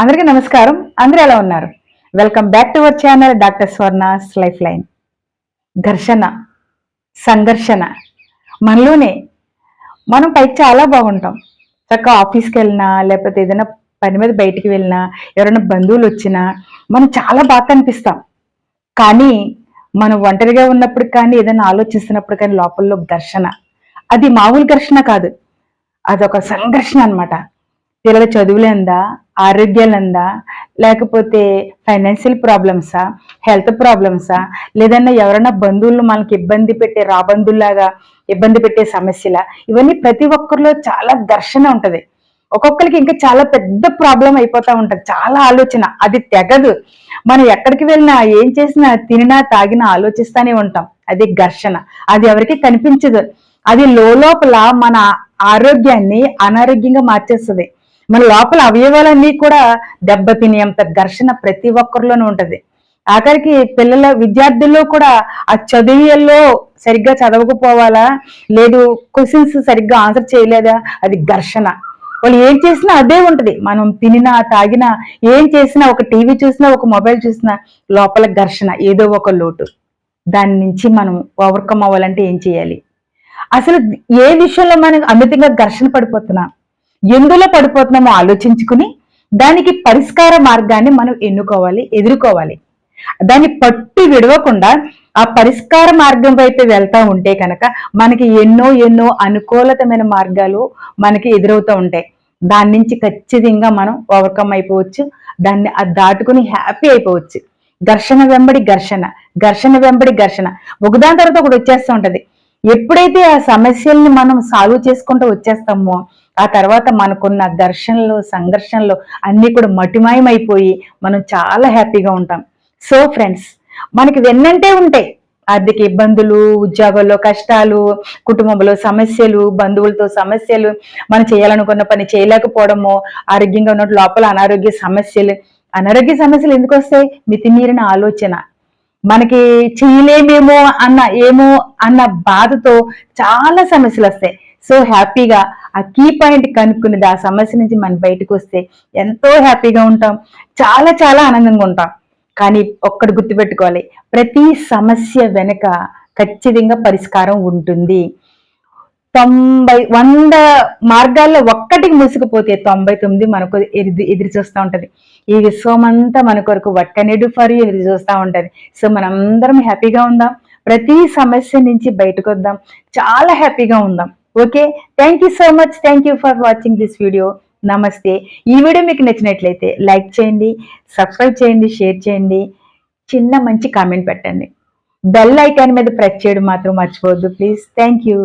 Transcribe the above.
అందరికీ నమస్కారం. అందరూ ఎలా ఉన్నారు? Welcome back to our channel doctor Swarna's life line ఘర్షణ సంఘర్షణ. మనలోనే మనం పైకి చాలా బాగుంటాం. చక్కగా ఆఫీస్కి వెళ్ళినా లేకపోతే ఏదైనా పని మీద బయటికి వెళ్ళినా ఎవరైనా బంధువులు వచ్చినా మనం చాలా బాగా కనిపిస్తాం కానీ మనం ఒంటరిగా ఉన్నప్పుడు కానీ ఏదైనా ఆలోచిస్తున్నప్పుడు కానీ లోపల ఘర్షణ. అది మామూలు ఘర్షణ కాదు. అదొక సంఘర్షణ అనమాట పిల్లల చదువులందా ఆరోగ్యాలందా లేకపోతే ఫైనాన్షియల్ ప్రాబ్లమ్సా హెల్త్ ప్రాబ్లమ్సా లేదన్నా ఎవరైనా బంధువులు మనకి ఇబ్బంది పెట్టే రాబంధుల్లాగా ఇబ్బంది పెట్టే సమస్యల? ఇవన్నీ ప్రతి ఒక్కరిలో చాలా ఘర్షణ ఉంటుంది. ఒక్కొక్కరికి ఇంకా చాలా పెద్ద ప్రాబ్లం అయిపోతూ ఉంటుంది. చాలా ఆలోచన. అది తెగదు. మనం ఎక్కడికి వెళ్ళినా ఏం చేసినా తినినా తాగినా ఆలోచిస్తానే ఉంటాం. అది ఘర్షణ. అది ఎవరికి కనిపించదు. అది లోపల మన ఆరోగ్యాన్ని అనారోగ్యంగా మార్చేస్తుంది. మన లోపల అవయవాలన్నీ కూడా దెబ్బతినేంత ఘర్షణ ప్రతి ఒక్కరిలోనూ ఉంటది. ఆఖరికి పిల్లల విద్యార్థుల్లో కూడా ఆ చదువుల్లో సరిగ్గా చదవకపోవాలా? లేదు క్వశ్చన్స్ సరిగ్గా ఆన్సర్ చేయలేదా? అది ఘర్షణ. వాళ్ళు ఏం చేసినా అదే ఉంటది. మనం తినినా తాగినా ఏం చేసినా ఒక టీవీ చూసినా ఒక మొబైల్ చూసినా లోపల ఘర్షణ ఏదో ఒక లోటు. దాని నుంచి మనం ఓవర్కమ్ అవ్వాలంటే ఏం చేయాలి? అసలు ఏ విషయంలో మనం అమితంగా ఘర్షణ పడిపోతున్నాం? ఎందులో పడిపోతున్నామో ఆలోచించుకుని దానికి పరిష్కార మార్గాన్ని మనం ఎన్నుకోవాలి ఎదుర్కోవాలి. దాన్ని పట్టి విడవకుండా ఆ పరిష్కార మార్గం వైపు వెళ్తా ఉంటే కనుక మనకి ఎన్నో ఎన్నో అనుకూలతమైన మార్గాలు మనకి ఎదురవుతూ ఉంటాయి. దాని నుంచి ఖచ్చితంగా మనం ఓవర్కమ్ అయిపోవచ్చు. దాన్ని అది దాటుకుని హ్యాపీ అయిపోవచ్చు. ఘర్షణ వెంబడి ఘర్షణ ఘర్షణ వెంబడి ఘర్షణ ఒకదాని తర్వాత ఒకటి వచ్చేస్తూ ఉంటది. ఎప్పుడైతే ఆ సమస్యల్ని మనం సాల్వ్ చేసుకుంటూ వచ్చేస్తామో ఆ తర్వాత మనకున్న ఘర్షణలు సంఘర్షణలు అన్నీ కూడా మటిమాయమైపోయి మనం చాలా హ్యాపీగా ఉంటాం. సో ఫ్రెండ్స్ మనకి వెన్నంటే ఉంటాయి ఆర్థిక ఇబ్బందులు ఉద్యోగంలో కష్టాలు కుటుంబంలో సమస్యలు బంధువులతో సమస్యలు మనం చేయాలనుకున్న పని చేయలేకపోవడము ఆరోగ్యంగా ఉన్నట్టు లోపల అనారోగ్య సమస్యలు. అనారోగ్య సమస్యలు ఎందుకు వస్తాయి? మితిమీరిన ఆలోచన. మనకి చేయలేమేమో అన్న ఏమో అన్న బాధతో చాలా సమస్యలు వస్తాయి. సో హ్యాపీగా ఆ కీ పాయింట్ కనుక్కునేది ఆ సమస్య నుంచి మనం బయటకు వస్తే ఎంతో హ్యాపీగా ఉంటాం. చాలా చాలా ఆనందంగా ఉంటాం. కానీ ఒక్కటి గుర్తుపెట్టుకోవాలి ప్రతి సమస్య వెనుక ఖచ్చితంగా పరిష్కారం ఉంటుంది. తొంభై వంద మార్గాల్లో ఒక్కటికి ముసుకుపోతే తొంభై తొమ్మిది మనకు ఎదురు ఎదురు చూస్తూ ఉంటుంది. ఈ విశ్వం అంతా మన కొరకు వట్టనేడు ఫర్ ఎదురు చూస్తూ ఉంటుంది. సో మనందరం హ్యాపీగా ఉందాం. ప్రతి సమస్య నుంచి బయటకు వద్దాం. చాలా హ్యాపీగా ఉందాం. Okay thank you so much thank you for watching this video నమస్తే ఈ వీడియో మీకు నచ్చినట్లయితే లైక్ చేయండి సబ్స్క్రైబ్ చేయండి షేర్ చేయండి. చిన్న మంచి కామెంట్ పెట్టండి. బెల్ ఐకాన్ మీద ప్రెస్ చేయడం మాత్రం మర్చిపోవద్దు ప్లీజ్ థ్యాంక్ యూ